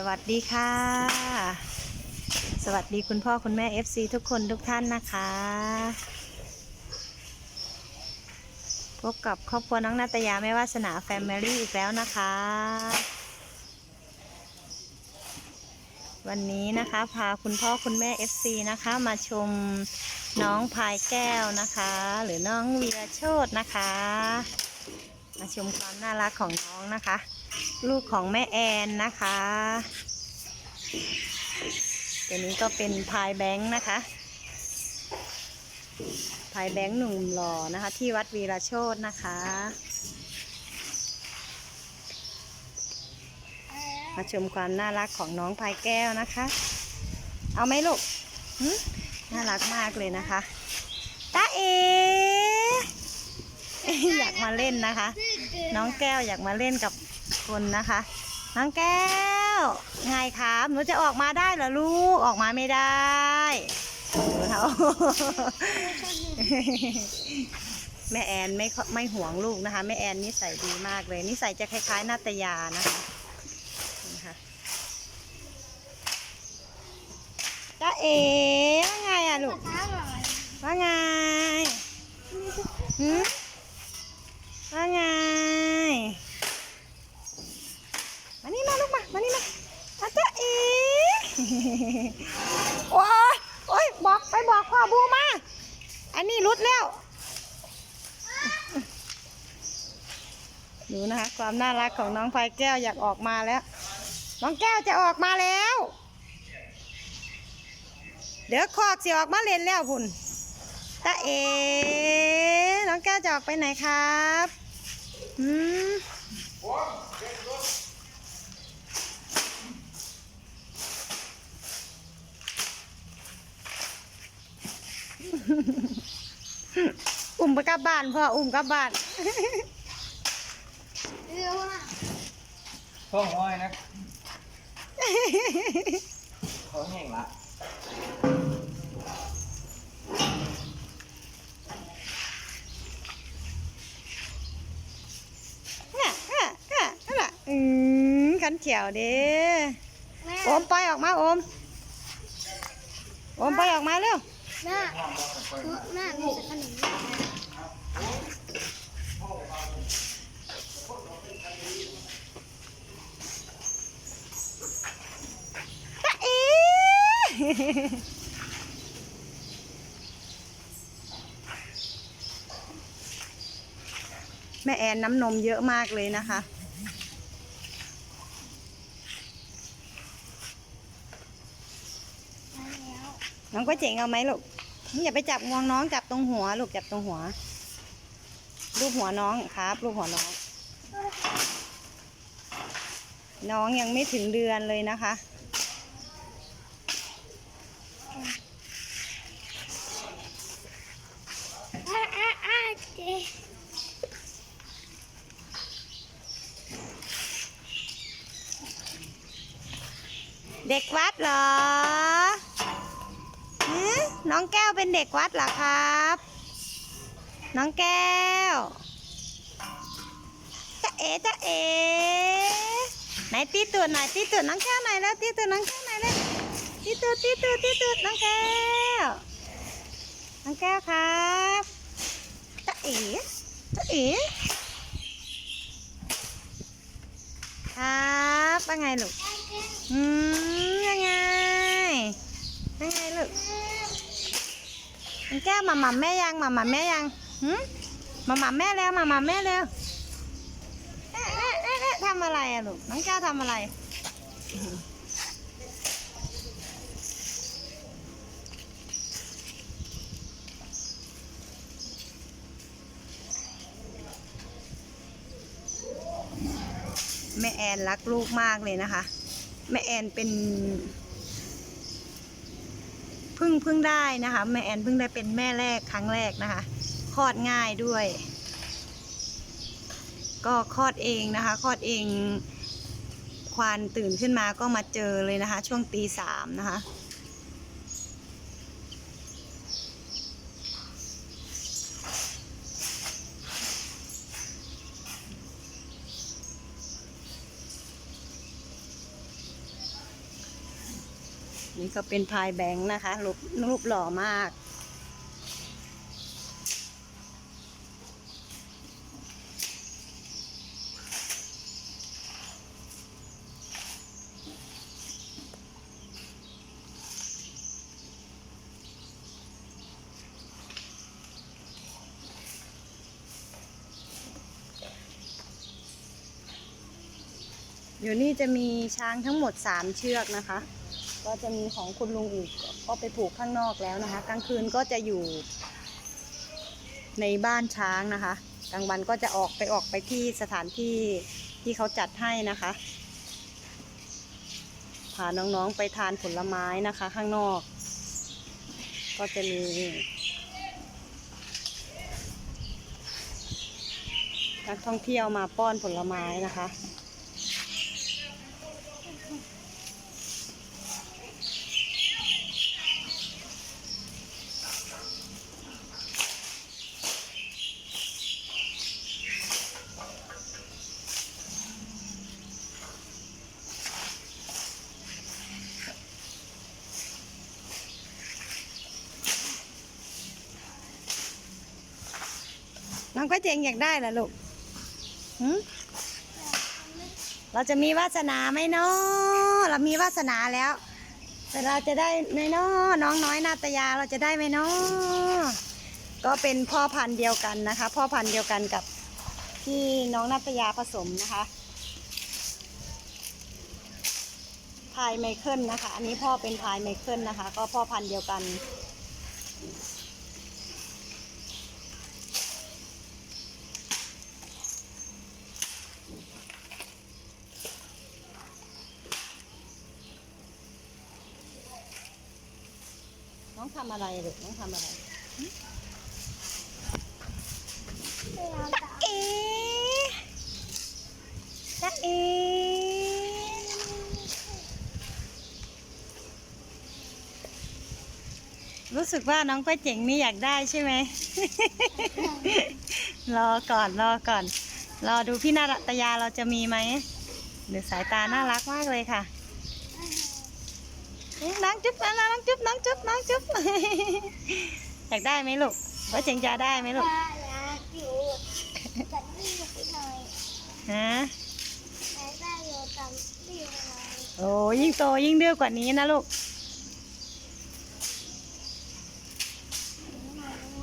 สวัสดีค่ะ สวัสดีคุณพ่อคุณแม่ FC ทุกคนทุกท่านนะคะ พบกับครอบครัวน้องนาตยาแม่วาสนาแฟมิลี่อีกแล้วนะคะ วันนี้นะคะพาคุณพ่อคุณแม่ FC นะคะมาชมน้องพายแก้วนะคะ หรือน้องเวีรโชตนะคะ มาชมความน่ารักของน้องนะคะ ลูกของแม่แอนนะคะ ตัวนี้ก็เป็นพายแบงค์นะคะ พายแบงค์หนุ่มหล่อนะคะ ที่วัดวีระโชตนะคะ มาชมความน่ารักของน้องพายแก้วนะคะ เอาไหมลูกน่ารักมากเลยนะคะตาเออยากมาเล่นนะคะ น้องแก้วอยากมาเล่นกับ คนนะคะ น้องแก้วไงครับหนูจะออกมาได้เหรอลูกออกมาไม่ได้ดูเขาแม่แอนไม่ไม่ห่วงลูกนะคะแม่แอนนิสัยดีมากเลยนิสัยจะคล้ายๆนาตยานะคะนี่ค่ะจ้าเอ๋ว่าไงอะลูกว่าไงหืมว่าไง มานี่มาลูกมา มานี่มาอาจารย์อี โอ้ยโอ้ยบอกไป บูมา อันนี้รุดแล้ว ดูนะคะความน่ารักของน้องพายแก้วอยากออกมาแล้ว น้องแก้วจะออกมาแล้ว เดี๋ยวคอกสิออกมาเล่นแล้วพุ่นตาเอ น้องแก้วจะออกไปไหนครับ อืม อุ้ม ไปกลับบ้านพ่ออุ้มกลับบ้านท้องห้อยนะท้องแห้งละน่ะน่ะน่ะน่ะอืมขันเขียวเด้โอมไปออกมาโอมโอมไปออกมาเร็ว แม่แม่มีขนมตาเอแม่แอนน้ำนมเยอะมากเลยนะคะ แล้ว น้องก็เจ๋งเอาไหมลูกอย่าไปจับงวงน้องจับตรงหัวลูกจับตรงหัวรูปหัวน้องครับรูปหัวน้อง น้องยังไม่ถึงเดือนเลยนะคะ อ้าอ้าอ้าเจ๊ เด็กวัดเหรอหือ น้องแก้วเป็นเด็กวัดเหรอครับ น้องแก้วจะเอ๋จะเอ๋ไหนตีตูดหน่อยตีตูดน้องแก้วหน่อยแล้วตีตูดน้องแก้วหน่อยแล้วตีตูดตีตูดตีตูดน้องแก้ว น้องแก้วครับจะเอ๋จะเอ๋ครับว่าไงลูก อืมยังไงยังไงลูก แก้วมาหม่ำแม่ยังมาหม่ำแม่ยังหืมมาหม่ำแม่แล้วมาหม่ำแม่แล้วเอ๊ะเอ๊ะเอ๊ะเอ๊ะทำอะไรอะลูกน้องแก้วทำอะไรแม่แอนรักลูกมากเลยนะคะ แม่แอนเป็น เพึ่งเพึ่งได้นะคะ แม่แอนเพิ่งได้เป็นแม่แรกครั้งแรกนะคะคลอดง่ายด้วย ก็คลอดเองนะคะคลอดเองควานตื่นขึ้นมาก็มาเจอเลยนะคะ ช่วงตีสามนะคะ นี่ก็เป็นพายแบงค์นะคะรูปรูปหล่อมาก อยู่นี่จะมีช้างทั้งหมด 3 เชือกนะคะ ก็จะมีของคุณลุงอีกก็ไปผูกข้างนอกแล้วนะคะ กลางคืนก็จะอยู่ ในบ้านช้างนะคะ กลางวันก็จะออกไปออกไปที่สถานที่ที่เขาจัดให้นะคะพาน้องๆไปทานผลไม้นะคะ ข้างนอก ก็จะมีนักท่องเที่ยวมาป้อนผลไม้นะคะ น้องก็เจงอยากได้เหรอลูกหืเราจะมีวาสนาไหมเนาะเรามีวาสนาแล้ว แต่เราจะได้ไหมเนาะน้องน้อยนาตยาเราจะได้ไหมเนาะก็เป็นพ่อพันธุ์เดียวกันนะคะ พ่อพันธุ์เดียวกันกับที่น้องนาตยาผสมนะคะพายไมเคิลนะคะ อันนี้พ่อเป็นพายไมเคิลนะคะ ก็พ่อพันธุ์เดียวกันำอะไรลูกน้องทำอะไรพยายามจะเอ๋จ๊ะเอ๋รู้สึกว่าน้องก้อยเจ๋งนี่อยากได้ใช่ไหม รอก่อนรอก่อน รอดูพี่นาตยาเราจะมีไหมเดี๋ยวสายตาน่ารักมากเลยค่ะเอ๊ะ น้องจุ๊บน้องน้องจุ๊บน้องจุ๊บน้องจุ๊บอยากได้ไหมลูกก้อยเจ๋งจะได้ไหมลูกอยากอยู่จัดนี่อยู่ไปหน่อยฮะอยากได้อยู่จัดนี่ไปหน่อยโอ้ยิ่งโตยิ่งดื้อกว่านี้นะลูก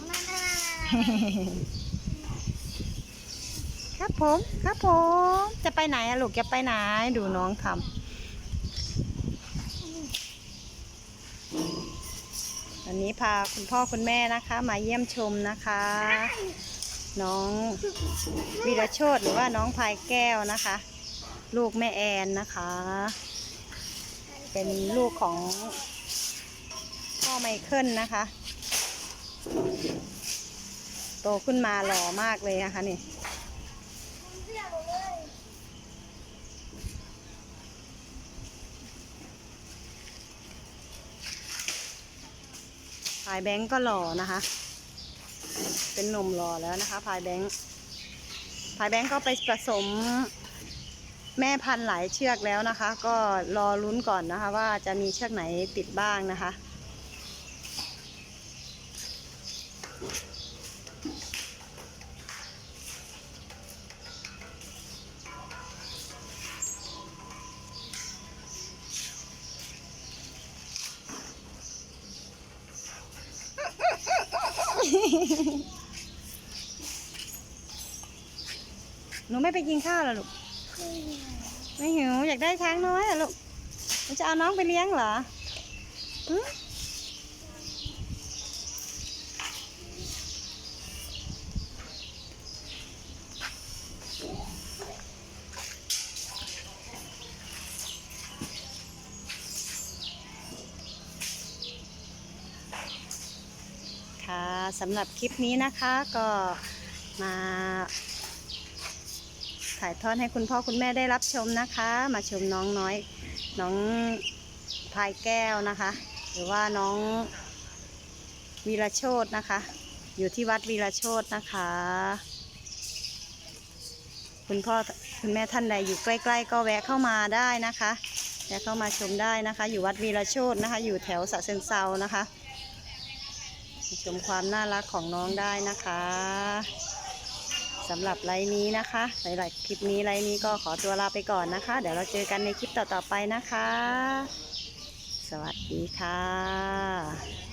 นั่นน่ะครับผม ครับผม จะไปไหนอะลูก จะไปไหน ดูน้องทำ วันนี้พาคุณพ่อคุณแม่นะคะ มาเยี่ยมชมนะคะ น้องวีรโชตหรือว่าน้องพายแก้วนะคะ ลูกแม่แอนนะคะ เป็นลูกของพ่อไมเคิลนะคะ โตขึ้นมาหล่อมากเลยนะคะนี่ เสี่ยวเลย พายแบงก์ก็หล่อนะคะ เป็นหนุ่มหล่อแล้วนะคะพายแบงก์พายแบงก์ก็ไปผสมแม่พันธุ์หลายเชือกแล้วนะคะ ก็รอลุ้นก่อนนะคะ ว่าจะมีเชือกไหนติดบ้างนะคะ หนูไม่ไปกินข้าวหรอลูก ไม่หิว อยากได้ช้างน้อยอะลูกจะเอาน้องไปเลี้ยงเหรอหึค่ะ สำหรับคลิปนี้นะคะก็มาถ่ายทอดให้คุณพ่อคุณแม่ได้รับชมนะคะ มาชมน้องน้อย น้องพายแก้วนะคะ หรือว่าน้องวีระโชตนะคะ อยู่ที่วัดวีระโชตนะคะ คุณพ่อคุณแม่ท่านใดอยู่ใกล้ ๆ ก็แวะเข้ามาได้นะคะในะเข้ามาชมได้นะคะ อยู่วัดวีระโชตนะคะ อยู่แถวสะเซนเซานะคะ ชมความน่ารักของน้องได้นะคะสำหรับไลน์นี้นะคะ หลายๆคลิปนี้ไลน์นี้ก็ขอตัวลาไปก่อนนะคะ เดี๋ยวเราเจอกันในคลิปต่อๆไปนะคะ สวัสดีค่ะ